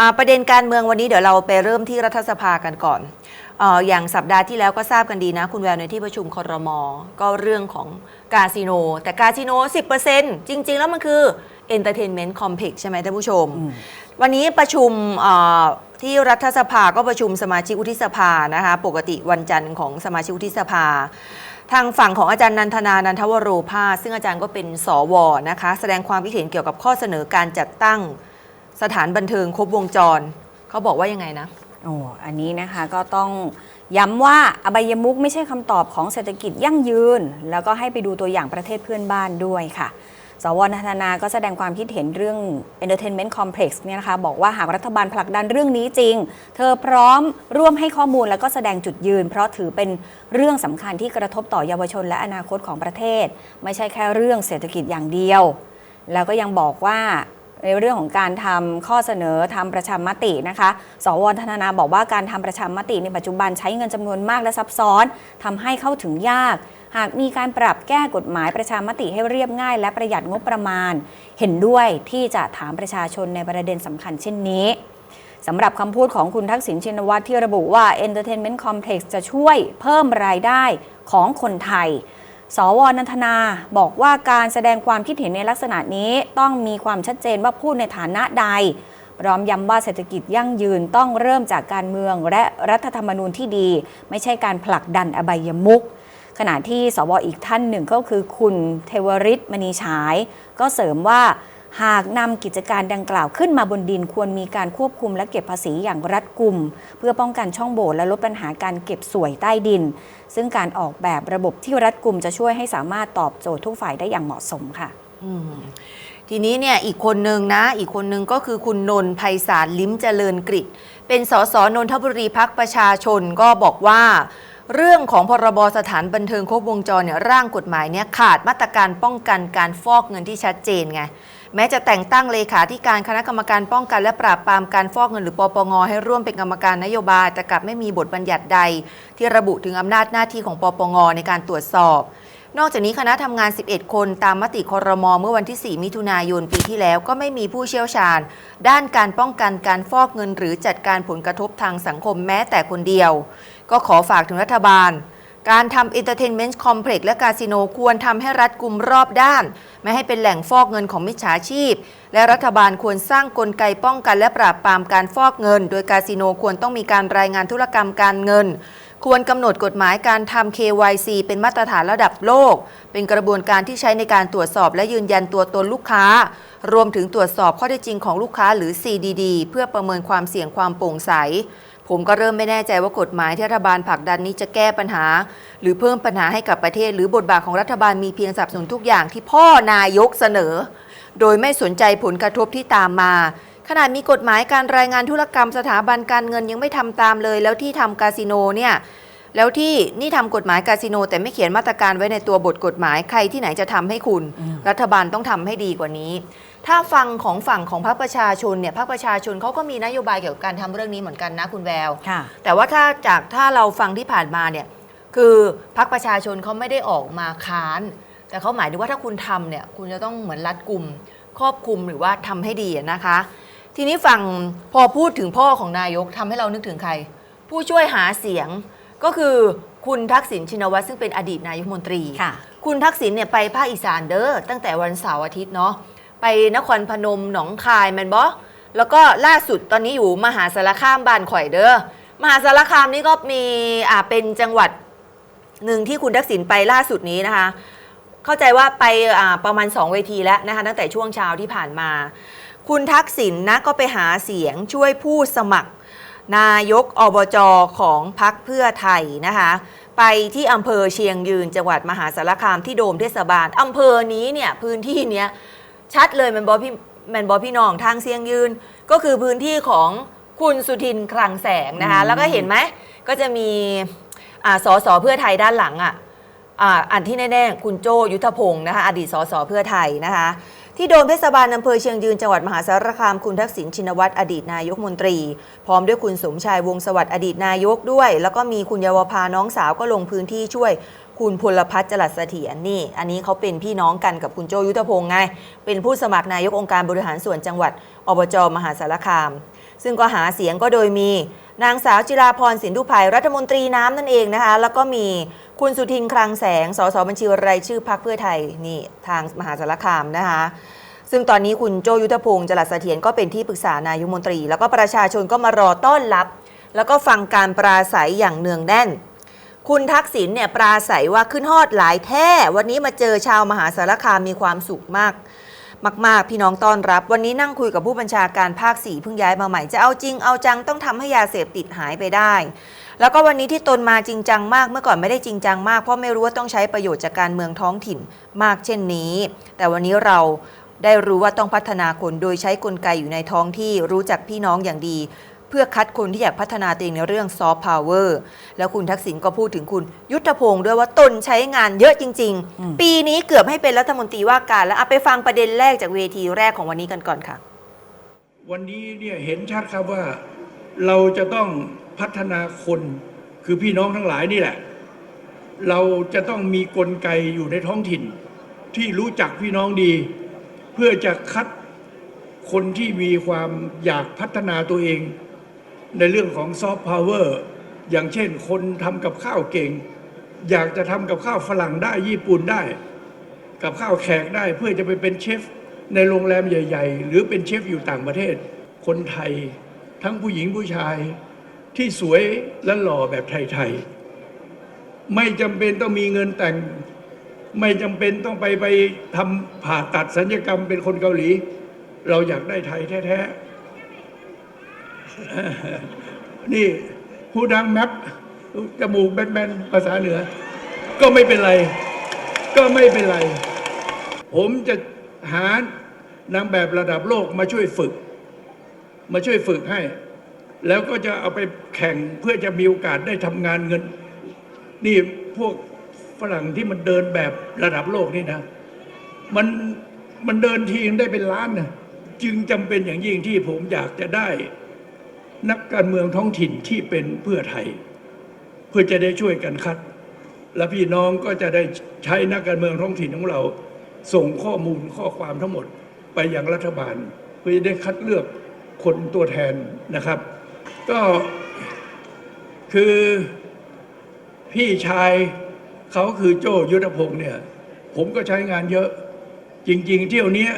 อ่าประเด็นการเมืองวันนี้เดี๋ยวเราไปเริ่มที่รัฐสภากันก่อนเอออย่างสัปดาห์ที่แล้วก็ทราบกันดีนะ คุณแววในที่ประชุมครมก็เรื่องของคาสิโน แต่คาสิโน 10%จริง ๆ แล้วมันคือ Entertainment Complex ใช่ไหมท่านผู้ชม วันนี้ประชุมเอ่อที่รัฐสภาก็ประชุมสมาชิกวุฒิสภานะคะปกติวันจันทร์ของสมาชิกวุฒิสภา ทางฝั่งของอาจารย์นันทนานันทวโรภาสซึ่งอาจารย์ก็เป็นสวนะคะ แสดงความคิดเห็นเกี่ยวกับข้อเสนอการจัดตั้ง สถานบันเทิงครบวงจร เขาบอกว่ายังไงนะ โอ้อันนี้นะคะก็ต้องย้ำว่าอบายมุกไม่ใช่คำตอบของเศรษฐกิจยั่งยืน แล้วก็ให้ไปดูตัวอย่างประเทศเพื่อนบ้านด้วยค่ะ สวนันทนาก็แสดงความคิดเห็นเรื่อง Entertainment Complex เนี่ยนะคะ บอกว่าหากรัฐบาลผลักดันเรื่องนี้จริง เธอพร้อมร่วมให้ข้อมูลแล้วก็แสดงจุดยืน เพราะถือเป็นเรื่องสำคัญที่กระทบต่อเยาวชนและอนาคตของประเทศ ไม่ใช่แค่เรื่องเศรษฐกิจอย่างเดียว แล้วก็ยังบอกว่า ในเรื่องของการทำข้อเสนอทำประชามตินะคะ สวธนานาบอกว่าการทำประชามติในปัจจุบันใช้เงินจำนวนมากและซับซ้อนทำให้เข้าถึงยาก หากมีการปรับแก้กฎหมายประชามติให้เรียบง่าย และประหยัดงบประมาณ เห็นด้วยที่จะถามประชาชนในประเด็นสำคัญเช่นนี้สำหรับคำพูดของคุณทักษิณชินวัตรที่ระบุว่า Entertainment Complex จะช่วยเพิ่มรายได้ของคนไทย สวนันทนาบอกว่าการแสดงความคิดเห็นในลักษณะนี้ต้องมีความชัดเจนว่าพูดในฐานะใด พร้อมย้ำว่าเศรษฐกิจยั่งยืนต้องเริ่มจากการเมืองและรัฐธรรมนูญที่ดี ไม่ใช่การผลักดันอบายมุขขณะที่สวอีกท่านหนึ่งก็คือคุณเทวริศมณีฉาย ก็เสริมว่า หากนำกิจการดังกล่าวขึ้นมาบนดินควรมีการควบคุมและเก็บภาษีอย่างรัดกุม เพื่อป้องกันช่องโหว่และลดปัญหาการเก็บสวยใต้ดิน ซึ่งการออกแบบระบบที่รัดกุมจะช่วยให้สามารถตอบโจทย์ทุกฝ่ายได้อย่างเหมาะสมค่ะทีนี้เนี่ยอีกคนนึงนะ อีกคนนึงก็คือคุณนนท์ไพศาลลิ้มเจริญกริเป็นสสนนทบุรีพักประชาชนก็บอกว่าเรื่องของพรบสถานบันเทิงครบวงจรเนี่ยร่างกฎหมายเนี่ยขาดมาตรการป้องกันการฟอกเงินที่ชัดเจนไง แม้จะแต่งตั้งเลขาธิการคณะกรรมการป้องกันและปราบปรามการฟอกเงินหรือปปงให้ร่วมเป็นกรรมการนโยบาย แต่กลับไม่มีบทบัญญัติใด ที่ระบุถึงอำนาจหน้าที่ของปปงในการตรวจสอบ นอกจากนี้คณะทำงาน 11 คนตามมติครมเมื่อวันที่ 4 มิถุนายนปีที่แล้วก็ไม่มีผู้เชี่ยวชาญ ด้านการป้องกันการฟอกเงิน หรือจัดการผลกระทบทางสังคมแม้แต่คนเดียว ก็ขอฝากถึงรัฐบาล การทำ Entertainment Complex และคาสิโนควรทำให้รัฐกุมรอบด้าน ไม่ให้เป็นแหล่งฟอกเงินของมิจฉาชีพ และรัฐบาลควรสร้างกลไกป้องกันและปราบปรามการฟอกเงิน โดยคาสิโนควรต้องมีการรายงานธุรกรรมการเงิน ควรกำหนดกฎหมายการทำ KYC เป็นมาตรฐานระดับโลก เป็นกระบวนการที่ใช้ในการตรวจสอบและยืนยันตัวตนลูกค้า รวมถึงตรวจสอบข้อเท็จจริงของลูกค้าหรือ CDD เพื่อประเมินความเสี่ยงความโปร่งใส ผมก็เริ่มไม่แน่ใจว่ากฎหมายที่รัฐบาลผลักดันนี้จะแก้ปัญหา หรือเพิ่มปัญหาให้กับประเทศ หรือบทบาทของรัฐบาลมีเพียงสนับสนุนทุกอย่างที่พ่อนายกเสนอ โดยไม่สนใจผลกระทบที่ตามมาขนาดมีกฎหมายการรายงานธุรกรรมสถาบันการเงินยังไม่ทำตามเลย แล้วที่ทำคาสิโนเนี่ยแล้วที่นี่ทำกฎหมายคาสิโน แต่ไม่เขียนมาตรการไว้ในตัวบทกฎหมายใครที่ไหนจะทำให้คุณ รัฐบาลต้องทำให้ดีกว่านี้ ถ้าฟังของฝั่งของพรรคประชาชนเนี่ยพรรคประชาชนเขาก็มีนโยบายเกี่ยวกับการทำเรื่องนี้เหมือนกันนะคุณแวว ค่ะ แต่ว่าถ้าจากถ้าเราฟังที่ผ่านมาเนี่ยคือพรรคประชาชนเขาไม่ได้ออกมาค้าน แต่เขาหมายถึงว่าถ้าคุณทำเนี่ยคุณจะต้องเหมือนรัดกลุ่มครอบคลุมหรือว่าทำให้ดีอะนะคะ ทีนี้ฝั่งพอพูดถึงพ่อของนายกทำให้เรานึกถึงใคร ผู้ช่วยหาเสียงก็คือคุณทักษิณชินวัตรซึ่งเป็นอดีตนายกรัฐมนตรี ค่ะ คุณทักษิณเนี่ยไปภาคอีสานเด้อตั้งแต่วันเสาร์อาทิตย์เนาะ ไปนครพนมหนองคายแมนบอแล้วก็ล่าสุดตอนนี้อยู่มหาสารคามบ้านข่อยเด้อมหาสารคามนี่ก็มีอ่าเป็นจังหวัดหนึ่งที่คุณทักษิณไปล่าสุดนี้นะคะ เข้าใจว่าไปอ่าประมาณ 2 เวทีแล้วนะคะตั้งแต่ช่วงเช้าที่ผ่านมา คุณทักษิณนะก็ไปหาเสียงช่วยผู้สมัคร นายกอบจของพักเพื่อไทยนะคะ ไปที่อำเภอเชียงยืนจังหวัดมหาสารคามที่โดมเทศบาลอำเภอนี้เนี่ยพื้นที่เนี้ย ชัดเลยแมันบอพี่แมันบอพี่น้องทางเชียงยืน ก็คือพื้นที่ของคุณสุทินคลังแสงนะคะอืมแล้วก็เห็นไหมก็จะมีอ่าสสเพื่อไทยด้านหลังอะอ่าอันที่แน่ๆคุณโจยุทธพงศ์นะคะอดีตสสเพื่อไทยนะคะที่โดมเทศบาลอำเภอเชียงยืนจังหวัดมหาสารคามคุณทักษิณชินวัตรอดีตนายกมนตรี พร้อมด้วยคุณสมชายวงศ์สวัสดิ์อดีตนายกด้วย แล้วก็มีคุณเยาวภาน้องสาวก็ลงพื้นที่ช่วย คุณพลพัฒน์จรัสเสถียรนี่ อันนี้เขาเป็นพี่น้องกันกับคุณโจยุทธพงษ์ไง เป็นผู้สมัครนายกองค์การบริหารส่วนจังหวัดอบจมหาสารคาม ซึ่งก็หาเสียงก็โดยมี นางสาวจิราพรสินธุภัยรัฐมนตรีน้ำนั่นเองนะคะ แล้วก็มีคุณสุทินคลังแสงสสบัญชีรายชื่อพรรคเพื่อไทยนี่ทางมหาสารคามนะคะซึ่งตอนนี้คุณโจยุทธพงศ์จรัสเสถียรก็เป็นที่ปรึกษานายกมนตรี แล้วก็ประชาชนก็มารอต้อนรับ แล้วก็ฟังการปราศัยอย่างเนืองแน่น คุณทักษิณเนี่ยปราศัยว่าขึ้นฮอดหลายแท้วันนี้มาเจอชาวมหาสารคามมีความสุขมาก มากๆ พี่น้องต้อนรับ วันนี้นั่งคุยกับผู้บัญชาการภาคสี่เพิ่งย้ายมาใหม่จะเอาจริงเอาจังต้องทำให้ยาเสพติดหายไปได้ แล้วก็วันนี้ที่ตนมาจริงจังมากเมื่อก่อนไม่ได้จริงจังมากเพราะไม่รู้ว่าต้องใช้ประโยชน์จากการเมืองท้องถิ่นมากเช่นนี้ แต่วันนี้เราได้รู้ว่าต้องพัฒนาคนโดยใช้กลไกอยู่ในท้องที่รู้จักพี่น้องอย่างดี เพื่อคัดคนที่อยากพัฒนาตัวเองในเรื่องซอฟต์พาวเวอร์แล้วคุณทักษิณก็พูดถึงคุณ ยุทธพงศ์ด้วยว่าตนใช้งานเยอะจริงอืมๆปีนี้เกือบให้เป็นรัฐมนตรีว่าการแล้วเอาไปฟังประเด็นแรกจากเวทีแรกของวันนี้กันก่อนค่ะ วันนี้เนี่ยเห็นชัดครับว่าเราจะต้องพัฒนาคนคือพี่น้องทั้งหลายนี่แหละ เราจะต้องมีกลไกอยู่ในท้องถิ่น ที่รู้จักพี่น้องดี เพื่อจะคัดคนที่มีความอยากพัฒนาตัวเอง ในเรื่องของซอฟต์พาวเวอร์อย่างเช่นคนทำกับข้าวเก่ง อยากจะทำกับข้าวฝรั่งได้ญี่ปุ่นได้ กับข้าวแขกได้เพื่อจะไปเป็นเชฟในโรงแรมใหญ่ ๆ หรือเป็นเชฟอยู่ต่างประเทศ คนไทย ทั้งผู้หญิงผู้ชายที่สวยและหล่อแบบไทยๆไม่จำเป็นต้องมีเงินแต่ง ไม่จำเป็นต้องไปไปทำผ่าตัดสัญญกรรมเป็นคนเกาหลี เราอยากได้ไทยแท้ๆ นี่ผู้ดังแมปจมูกแบนๆภาษาเหนือ ก็ไม่เป็นไร ก็ไม่เป็นไร ผมจะหานางแบบระดับโลกมาช่วยฝึก มาช่วยฝึกให้ แล้วก็จะเอาไปแข่งเพื่อจะมีโอกาสได้ทำงานเงิน นี่พวกฝรั่งที่มันเดินแบบระดับโลกนี่นะ มันมันเดินทีนึงได้เป็นล้านนะจึงจำเป็นอย่างยิ่งที่ผมอยากจะได้ นักการเมืองท้องถิ่นที่เป็นเพื่อไทย เพื่อจะได้ช่วยกันคัด และพี่น้องก็จะได้ใช้นักการเมืองท้องถิ่นของเรา ส่งข้อมูลข้อความทั้งหมดไปยังรัฐบาล เพื่อจะได้คัดเลือกคนตัวแทนนะครับ ก็คือพี่ชายเขาคือโจยุทธพงศ์เนี่ย ผมก็ใช้งานเยอะ จริง ๆ เที่ยวเนี้ย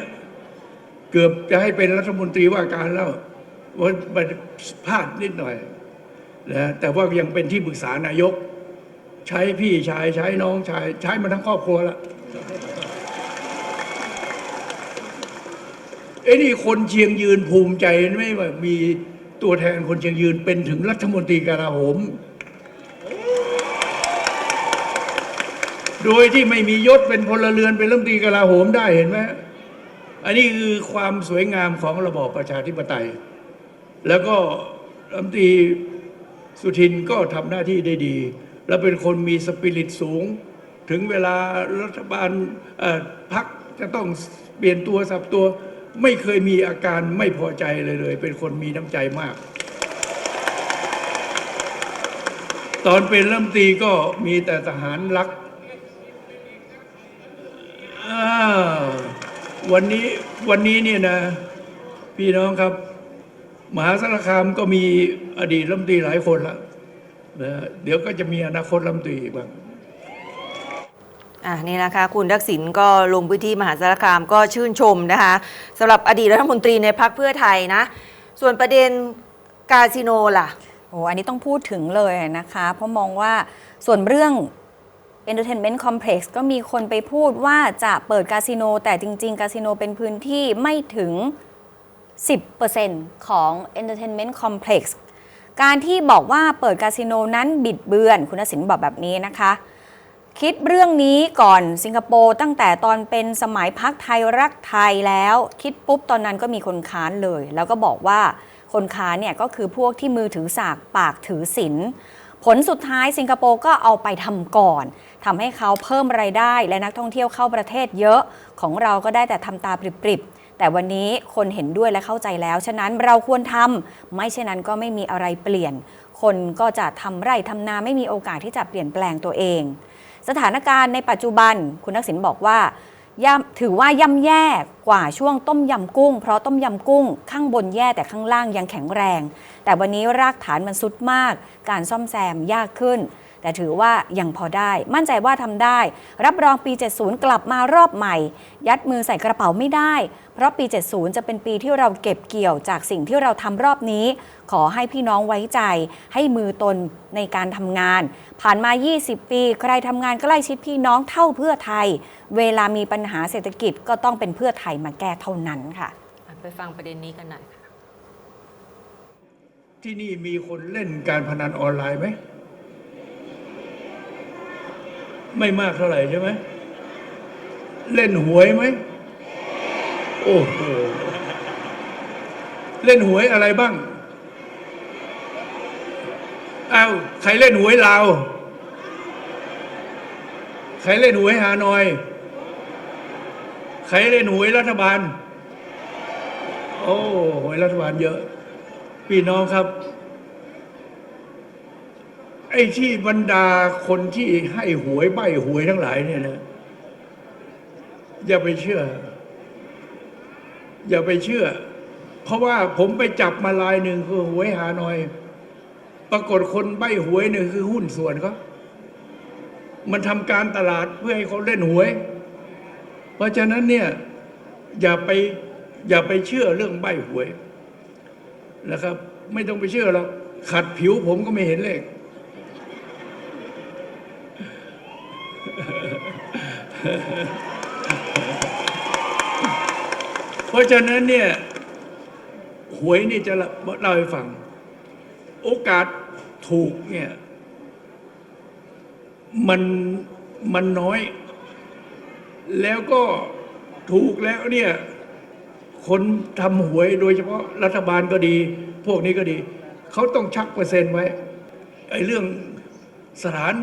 เกือบจะให้เป็นรัฐมนตรีว่าการแล้ว ว่ามันพลาดนิดหน่อยนะแต่ว่ายังเป็นที่ปรึกษานายก ใช้พี่ชายใช้น้องชายใช้มาทั้งครอบครัวละไอ้นี่คนเชียงยืนภูมิใจไม่ว่ามีตัวแทนคนเชียงยืนเป็นถึงรัฐมนตรีกลาโหม โดยที่ไม่มียศเป็นพลเรือนเป็นรัฐมนตรีกลาโหมได้เห็นไหมอันนี้คือความสวยงามของระบอบประชาธิปไตย แล้วก็รัฐมนตรีสุทินก็ทำหน้าที่ได้ดี และเป็นคนมีสปิริตสูง ถึงเวลารัฐบาลพักจะต้องเปลี่ยนตัวสับตัว ไม่เคยมีอาการไม่พอใจเลยเลย เป็นคนมีน้ำใจมาก ตอนเป็นรัฐมนตรีก็มีแต่ทหารรักวันนี้วันนี้เนี่ยนะ พี่น้องครับ มหาสารคามก็มีอดีตรัฐมนตรีหลายคนแล้วนะเดี๋ยวก็จะมีอนาคตรัฐมนตรีอีกบ้างอะนี่นะคะคุณทักษิณก็ลงพื้นที่มหาสารคามก็ชื่นชมนะคะสำหรับอดีตรัฐมนตรีในพักเพื่อไทยนะ ส่วนประเด็นคาสิโนล่ะโอ้อันนี้ต้องพูดถึงเลยนะคะ เพราะมองว่าส่วนเรื่อง Entertainment Complex ก็มีคนไปพูดว่าจะเปิดคาสิโน แต่จริง ๆคาสิโนเป็นพื้นที่ไม่ถึง 10%ของ Entertainment Complex การที่บอกว่าเปิดคาสิโนนั้นบิดเบือน คุณทักษิณบอกแบบนี้นะคะ คิดเรื่องนี้ก่อนสิงคโปร์ตั้งแต่ตอนเป็นสมัยพักไทยรักไทยแล้ว คิดปุ๊บตอนนั้นก็มีคนค้านเลย แล้วก็บอกว่าคนค้านเนี่ยก็คือพวกที่มือถือสากปากถือศิลผลสุดท้ายสิงคโปร์ก็เอาไปทำก่อน ทำให้เขาเพิ่มไรายได้และนักท่องเที่ยวเข้าประเทศเยอะ ของเราก็ได้แต่ทำตาปริบๆ แต่วันนี้คนเห็นด้วยและเข้าใจแล้ว ฉะนั้นเราควรทำไม่เช่นนั้นก็ไม่มีอะไรเปลี่ยน คนก็จะทำไร่ทำนาไม่มีโอกาสที่จะเปลี่ยนแปลงตัวเอง สถานการณ์ในปัจจุบันคุณทักษิณบอกว่าถือว่าย่ำแย่กว่าช่วงต้มยำกุ้ง เพราะต้มยำกุ้งข้างบนแย่แต่ข้างล่างยังแข็งแรง แต่วันนี้รากฐานมันสุดมาก การซ่อมแซมยากขึ้น แต่ถือว่ายังพอได้ มั่นใจว่าทำได้ รับรองปี 70 กลับมารอบใหม่ ยัดมือใส่กระเป๋าไม่ได้ เพราะปี 70 จะเป็นปีที่เราเก็บเกี่ยวจากสิ่งที่เราทำรอบนี้ ขอให้พี่น้องไว้ใจ ให้มือตนในการทำงาน ผ่านมา 20 ปี ใครทำงานใกล้ชิดพี่น้องเท่าเพื่อไทย เวลามีปัญหาเศรษฐกิจก็ต้องเป็นเพื่อไทยมาแก้เท่านั้นค่ะ ไปฟังประเด็นนี้กันหน่อยที่นี่มีคนเล่นการพนันออนไลน์ไหม ไม่มากเท่าไหร่ใช่ไหม เล่นหวยไหม โอ้โห เล่นหวยอะไรบ้างอ้าวใครเล่นหวยลาว ใครเล่นหวยฮานอย ใครเล่นหวยรัฐบาล โอ้หวยรัฐบาลเยอะ พี่น้องครับ ไอ้ที่บรรดาคนที่ให้หวยใบหวยทั้งหลายเนี่ยนะอย่าไปเชื่อ อย่าไปเชื่อ เพราะว่าผมไปจับมาลายหนึ่งคือหวยหาหน่อย ปรากฏคนใบหวยหนึ่งคือหุ้นส่วนเขามันทำการตลาดเพื่อให้เขาเล่นหวย เพราะฉะนั้นเนี่ย อย่าไปอย่าไปเชื่อเรื่องใบหวยนะครับ ไม่ต้องไปเชื่อหรอกขัดผิวผมก็ไม่เห็นเลข เพราะฉะนั้นเนี่ย หวยนี่จะเล่าให้ฟัง โอกาสถูกเนี่ย มันมันน้อย แล้วก็ถูกแล้วเนี่ย คนทำหวยโดยเฉพาะรัฐบาลก็ดี พวกนี้ก็ดี เขาต้องชักเปอร์เซ็นต์ไว้ไอ้เรื่องสถาน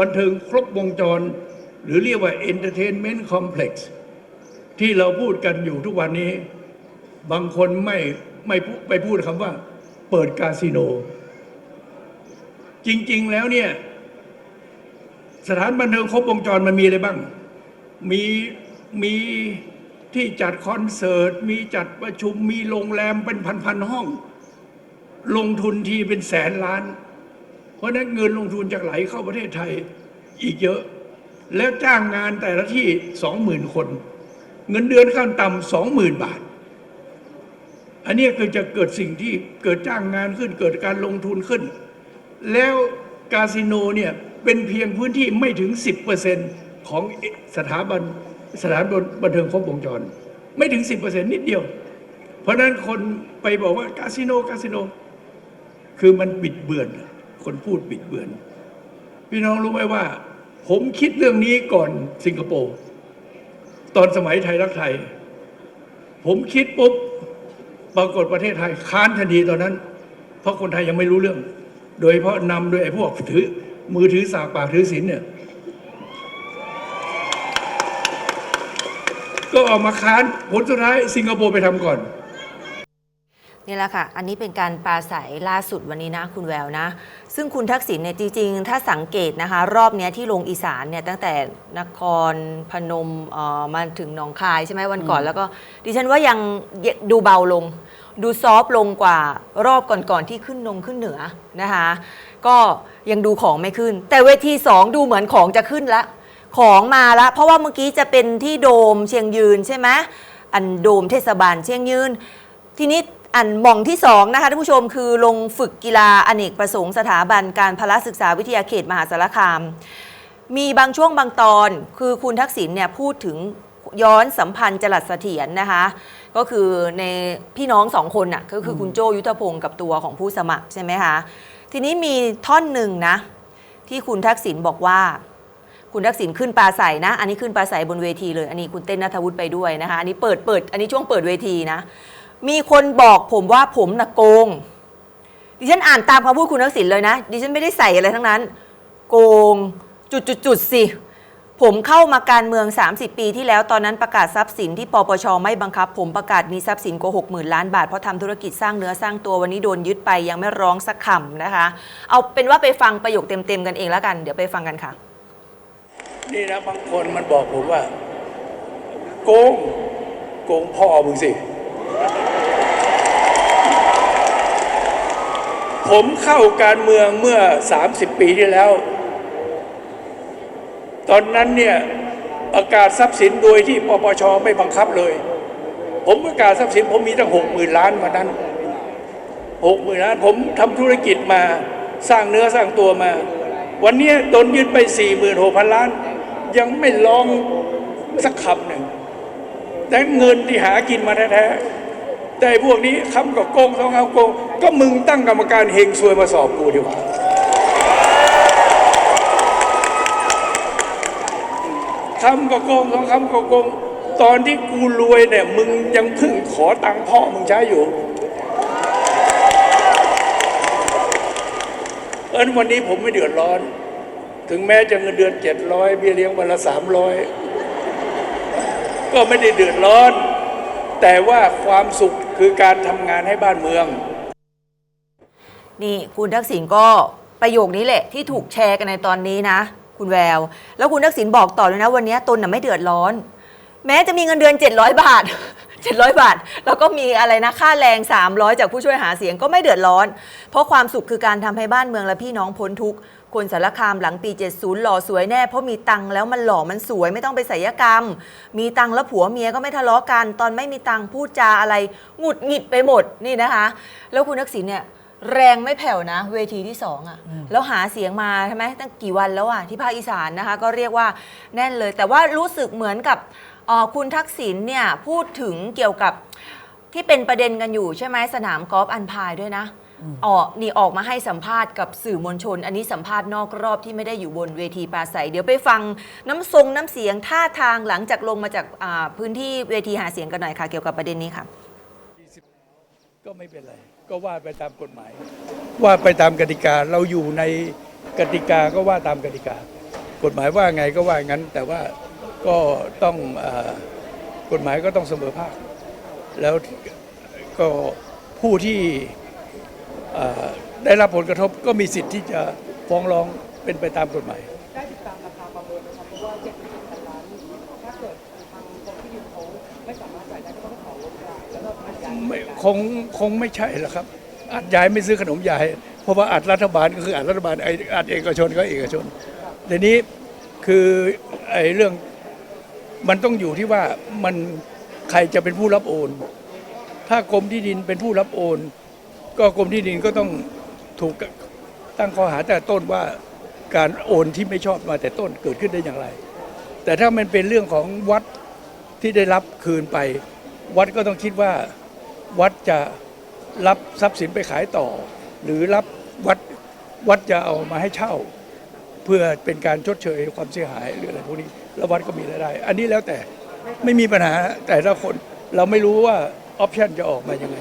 บันเทิงครบวงจร หรือเรียกว่า entertainment complex ที่เราพูดกันอยู่ทุกวันนี้ บางคนไม่ไม่ไปพูดคำว่า เปิดคาสิโน จริง ๆ แล้วเนี่ย สถานบันเทิงครบวงจรมันมีอะไรบ้าง มีมีที่จัดคอนเสิร์ต มีจัดประชุม มีโรงแรมเป็นพันๆห้อง ลงทุนทีเป็นแสนล้าน เพราะนั้นเงินลงทุนจากไหลเข้าประเทศไทยอีกเยอะ แล้วจ้างงานแต่ละที่สองหมื่นคน เงินเดือนขั้นต่ำสองหมื่นบาท อันนี้คือจะเกิดสิ่งที่เกิดจ้างงานขึ้นเกิดการลงทุนขึ้น แล้วคาสิโนเนี่ยเป็นเพียงพื้นที่ไม่ถึง 10%ของสถาบันสถานบันเทิงครบวงจร ไม่ถึง 10%นิดเดียว เพราะฉะนั้นคนไปบอกว่าคาสิโนคาสิโน คือมันบิดเบือน คนพูดบิดเบือน พี่น้องรู้ไหมว่า ผมคิดเรื่องนี้ก่อนสิงคโปร์ ตอนสมัยไทยรักไทย ผมคิดปุ๊บปรากฏประเทศไทยค้านทันทีตอนนั้น เพราะคนไทยยังไม่รู้เรื่อง โดยเฉพาะนำโดยไอ้พวกถือมือถือสากปากถือศีลเนี่ยก็ออกมาค้านผลสุดท้ายสิงคโปร์ไปทำก่อน นี่แหละค่ะ อันนี้เป็นการปราศัยล่าสุดวันนี้นะคุณแววนะ ซึ่งคุณทักษิณเนี่ยจริงๆ ถ้าสังเกตนะคะ รอบเนี้ยที่ลงอีสานเนี่ยตั้งแต่นครพนมเอ่อมาถึงหนองคายใช่ไหมวันก่อนแล้วก็ ดิฉันว่ายังดูเบาลง ดูซอฟต์ลงกว่ารอบก่อนๆที่ขึ้นนงขึ้นเหนือนะคะ ก็ยังดูของไม่ขึ้น แต่เวทีสองดูเหมือนของจะขึ้นละของมาละเพราะว่าเมื่อกี้จะเป็นที่โดมเชียงยืนใช่ไหมอันโดมเทศบาลเชียงยืนทีนี้ อันหม่องที่สองนะคะท่านผู้ชมคือลงฝึกกีฬาอเนกประสงค์สถาบันการพละศึกษาวิทยาเขตมหาสารคาม มีบางช่วงบางตอน คือคุณทักษิณเนี่ยพูดถึงย้อนสัมพันธ์จรัสเสถียรนะคะ ก็คือในพี่น้องสองคนน่ะก็คือคุณโจยุทธพงศ์กับตัวของผู้สมัครใช่ไหมคะ ทีนี้มีท่อนหนึ่งนะ ที่คุณทักษิณบอกว่า คุณทักษิณขึ้นปลาใสนะ อันนี้ขึ้นปลาใสบนเวทีเลย อันนี้คุณเต้นนัทวุฒิไปด้วยนะคะ อันนี้เปิดเปิด อันนี้ช่วงเปิดเวทีนะ มีคนบอกผมว่าผมน่ะโกง ดิฉันอ่านตามคำพูดคุณทักษิณเลยนะ ดิฉันไม่ได้ใส่อะไรทั้งนั้น โกงจุดจุดจุดสิ ผมเข้ามาการเมือง 30 ปีที่แล้วตอนนั้นประกาศทรัพย์สินที่ปปชไม่บังคับ ผมประกาศมีทรัพย์สินกว่าหกหมื่นล้านบาทเพราะทำธุรกิจสร้างเนื้อสร้างตัววันนี้โดนยึดไปยังไม่ร้องสักคำนะคะ เอาเป็นว่าไปฟังประโยคเต็มๆกันเองแล้วกันเดี๋ยวไปฟังกันค่ะ นี่นะบางคนมันบอกผมว่า โกงโกงพ่อมึงสิ ผมเข้าการเมืองเมื่อ 30 ปีที่แล้ว ตอนนั้นเนี่ยประกาศทรัพย์สินโดยที่ปปชไม่บังคับเลย ผมประกาศทรัพย์สินผมมีตั้งหกหมื่นล้านมานั้นหกหมื่นล้านผมทำธุรกิจมาสร้างเนื้อสร้างตัวมา วันนี้ยโดนยึดไปสี่หมื่นหกพันล้าน ยังไม่ลองสักคำหนึ่งแต่เงินที่หากินมาแท้ๆ แต่พวกนี้คำกับโกงสองเอาโกง ก็มึงตั้งกรรมการเฮงซวยมาสอบกูดีกว่า คำก็โกงสองคำก็โกง ตอนที่กูรวยเนี่ย มึงยังพึ่งขอตังค์พ่อมึงใช้อยู่ เอิญวันนี้ผมไม่เดือดร้อน ถึงแม้จะเงินเดือนเจ็ดร้อยเบี้ยเลี้ยงวันละสามร้อยก็ไม่ได้เดือดร้อน แต่ว่าความสุข คือการทำงานให้บ้านเมือง นี่คุณทักษิณก็ประโยคนี้แหละ ที่ถูกแชร์กันในตอนนี้นะ คุณแวว แล้วคุณทักษิณบอกต่อเลยนะ วันนี้ตนน่ะไม่เดือดร้อน แม้จะมีเงินเดือน 700 บาท 700 บาท แล้วก็มีอะไรนะค่าแรง 300 จากผู้ช่วยหาเสียงก็ไม่เดือดร้อน เพราะความสุขคือการทำให้บ้านเมืองและพี่น้องพ้นทุกข์คนสารคามหลังปี 70 หล่อสวยแน่ เพราะมีตังค์แล้วมันหล่อมันสวยไม่ต้องไปศัลยกรรม มีตังค์แล้วผัวเมียก็ไม่ทะเลาะกัน ตอนไม่มีตังค์พูดจาอะไรหงุดหงิดไปหมดนี่นะคะ แล้วคุณทักษิณเนี่ยแรงไม่แผ่วนะ เวทีที่สองอะ่ะแล้วหาเสียงมาใช่ไหมตั้งกี่วันแล้วอะ่ะที่ภาคอีสานนะคะ ก็เรียกว่าแน่นเลย แต่ว่ารู้สึกเหมือนกับ เอ่อคุณทักษิณเนี่ยพูดถึงเกี่ยวกับที่เป็นประเด็นกันอยู่ใช่ไหมสนามกอล์ฟอันพายด้วยนะออกนี่ออกมาให้สัมภาษณ์กับสื่อมวลชน อันนี้สัมภาษณ์นอกรอบที่ไม่ได้อยู่บนเวทีปราศัย เดี๋ยวไปฟังน้ำทรงน้ำเสียงท่าทางหลังจากลงมาจากอ่าพื้นที่เวทีหาเสียงกันหน่อยค่ะ เกี่ยวกับประเด็นนี้ค่ะ ก็ไม่เป็นไร ก็ว่าไปตามกฎหมาย ว่าไปตามกติกาเราอยู่ในกติกาก็ว่าตามกติกา กฎหมายว่าไงก็ว่างั้น แต่ว่า ก็ต้องเออกฎหมายก็ต้องเสมอภาค แล้วก็ผู้ที่เอ่อได้รับผลกระทบก็มีสิทธิ์ที่จะฟ้องร้องเป็นไปตามกฎหมายไม่คงคงไม่ใช่หรอกครับอัดยายไม่ซื้อขนมยายเพราะว่าอัดรัฐบาลก็คืออัดรัฐบาลไออัดเอกชนก็เอกชนทีนี้คือไอ้เรื่อง มันต้องอยู่ที่ว่ามันใครจะเป็นผู้รับโอน ถ้ากรมที่ดินเป็นผู้รับโอน ก็กรมที่ดินก็ต้องถูกตั้งข้อหาแต่ต้นว่าการโอนที่ไม่ชอบมาแต่ต้นเกิดขึ้นได้อย่างไร แต่ถ้ามันเป็นเรื่องของวัดที่ได้รับคืนไป วัดก็ต้องคิดว่าวัดจะรับทรัพย์สินไปขายต่อ หรือรับวัดวัดจะเอามาให้เช่า เพื่อเป็นการชดเชยความเสียหายหรืออะไรพวกนี้ แล้ววัดก็มีรายได้ อันนี้แล้วแต่ไม่มีปัญหาแต่ละคนเราไม่รู้ว่าออปชันจะออกมายังไง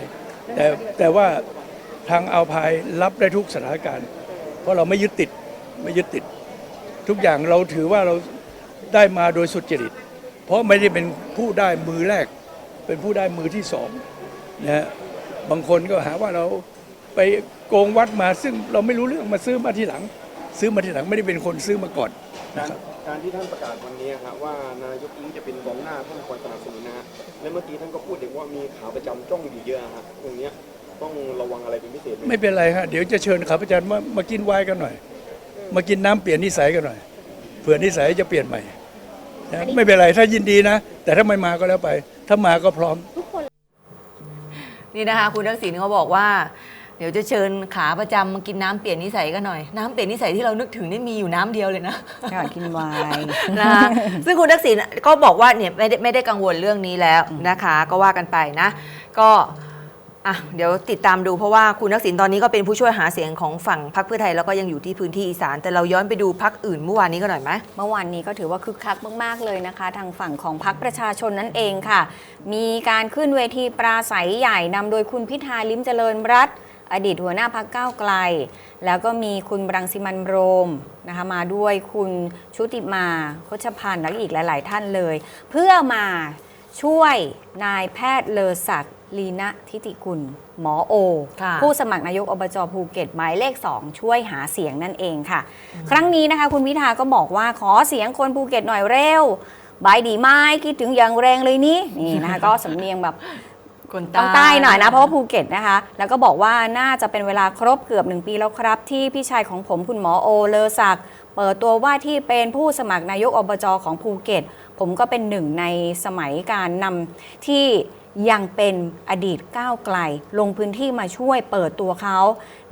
แต่แต่ว่าทางเอาพายรับได้ทุกสถานการณ์ เพราะเราไม่ยึดติดไม่ยึดติด ทุกอย่างเราถือว่าเราได้มาโดยสุจริต เพราะไม่ได้เป็นผู้ได้มือแรก เป็นผู้ได้มือที่สองนะฮะบางคนก็หาว่าเราไปโกงวัดมาซึ่งเราไม่รู้เรื่องมาซื้อมาทีหลัง ซื้อมาทีหลังไม่ได้เป็นคนซื้อมาก่อนนะครับ การที่ท่านประกาศวันนี้ครับว่านายกอิงจะเป็นกองหน้าท่านควรสนับสนุนนะฮะและเมื่อกี้ท่านก็พูดถึงว่ามีขาประจำจ้องอยู่เยอะฮะตรงเนี้ยต้องระวังอะไรเป็นพิเศษไหมไม่เป็นไรฮะเดี๋ยวจะเชิญข้าพเจ้ามามากินไวน์กันหน่อย มากินน้ำเปลี่ยนนิสัยกันหน่อยเผื่อนิสัยจะเปลี่ยนใหม่นะไม่เป็นไรถ้ายินดีนะ แต่ถ้าไม่มาก็แล้วไป ถ้ามาก็พร้อมนี่นะคะคุณทักษิณเขาบอกว่า เดี๋ยวจะเชิญขาประจำมากินน้ำเปลี่ยนนิสัยกันหน่อย น้ำเปลี่ยนนิสัยที่เรานึกถึงนี่มีอยู่น้ำเดียวเลยนะ ค่ะกินไวน์ นะคะซึ่งคุณทักษิณก็บอกว่าเนี่ยไม่ได้ไม่ได้กังวลเรื่องนี้แล้วนะคะ ก็ว่ากันไปนะ ก็อะเดี๋ยวติดตามดูเพราะว่าคุณทักษิณตอนนี้ก็เป็นผู้ช่วยหาเสียงของฝั่งพรรคเพื่อไทยแล้วก็ยังอยู่ที่พื้นที่อีสาน แต่เราย้อนไปดูพรรคอื่นเมื่อวานนี้ก็หน่อยไหม เมื่อวานนี้ก็ถือว่าคึกคักมาก ๆ เลยนะคะ ทางฝั่งของพรรคประชาชนนั่นเองค่ะ มีการขึ้นเวทีปราศัยใหญ่นำโดยคุณพิธาลิ้มเจริญรัตน์ อดีตหัวหน้าพักก้าวไกล แล้วก็มีคุณบรังสิมันต์โรมนะคะมาด้วยคุณชุติมาโคชพันธ์และอีกหลาย ๆ ท่านเลย เพื่อมาช่วยนายแพทย์เลอศักดิ์ลีนะทิติกุล หมอโอค่ะผู้สมัครนายกอบจภูเก็ตหมายเลข 2 ช่วยหาเสียงนั่นเองค่ะ ครั้งนี้นะคะคุณพิธาก็บอกว่าขอเสียงคนภูเก็ตหน่อยเร็วบายดีไหมคิดถึงอย่างแรงเลยนี่นี่นะคะก็สำเนียงแบบ คนต้องใต้หน่อยนะ เพราะว่าภูเก็ตนะคะ แล้วก็บอกว่าน่าจะเป็นเวลาครบเกือบหนึ่งปีแล้วครับ ที่พี่ชายของผมคุณหมอโอเลอศักดิ์เปิดตัวว่าที่เป็นผู้สมัครนายกอบจของภูเก็ต ผมก็เป็นหนึ่งในสมัยการนำที่ยังเป็นอดีตก้าวไกล ลงพื้นที่มาช่วยเปิดตัวเขา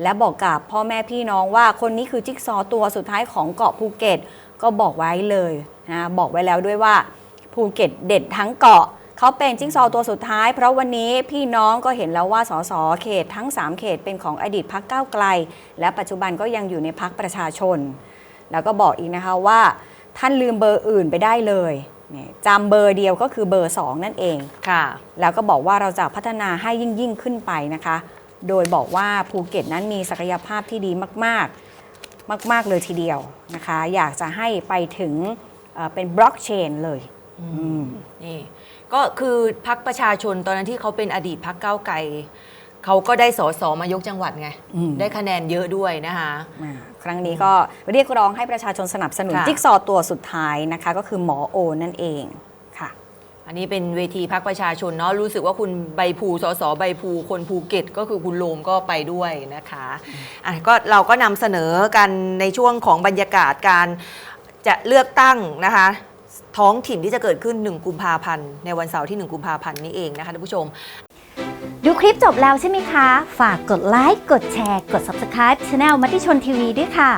และบอกกับพ่อแม่พี่น้องว่าคนนี้คือจิ๊กซอตัวสุดท้ายของเกาะภูเก็ต ก็บอกไว้เลยนะบอกไว้แล้วด้วยว่าภูเก็ตเด็ดทั้งเกาะ เขาเป็นจิ๊กซอว์ตัวสุดท้าย เพราะวันนี้พี่น้องก็เห็นแล้วว่าสสเขตทั้ง 3 เขตเป็นของอดีตพักก้าวไกล และปัจจุบันก็ยังอยู่ในพักประชาชน แล้วก็บอกอีกนะคะว่า ท่านลืมเบอร์อื่นไปได้เลยเนี่ยจำเบอร์เดียวก็คือเบอร์ 2 นั่นเองค่ะ แล้วก็บอกว่าเราจะพัฒนาให้ยิ่งยิ่งขึ้นไปนะคะ โดยบอกว่าภูเก็ตนั้นมีศักยภาพที่ดีมาก ๆ มาก ๆ เลยทีเดียวนะคะ อยากจะให้ไปถึงเอ่อเป็นบล็อกเชนเลยอืมนี่ ก็คือพักประชาชนตอนนั้นที่เขาเป็นอดีตพักก้าวไกลเขาก็ได้สอสอมายกจังหวัดไง อืม ได้คะแนนเยอะด้วยนะคะ อ่าครั้งนี้ก็เรียกร้องให้ประชาชนสนับสนุนค่ะ จิ๊กซอว์ตัวสุดท้ายนะคะ ก็คือหมอโอนั่นเองค่ะ อันนี้เป็นเวทีพักประชาชนเนาะรู้สึกว่าคุณใบภูสสใบภูคนภูเก็ต ก็คือคุณโลมก็ไปด้วยนะคะอะก็เราก็นำเสนอกันในช่วงของบรรยากาศการจะเลือกตั้งนะคะ ท้องถิ่นที่จะเกิดขึ้น 1 กุมภาพันธ์ในวันเสาร์ที่ 1 กุมภาพันธ์นี้เองนะคะท่านผู้ชม ดูคลิปจบแล้วใช่ไหมคะ ฝากกดไลค์ กดแชร์ กด Subscribe Channel มติชนทีวีด้วยค่ะ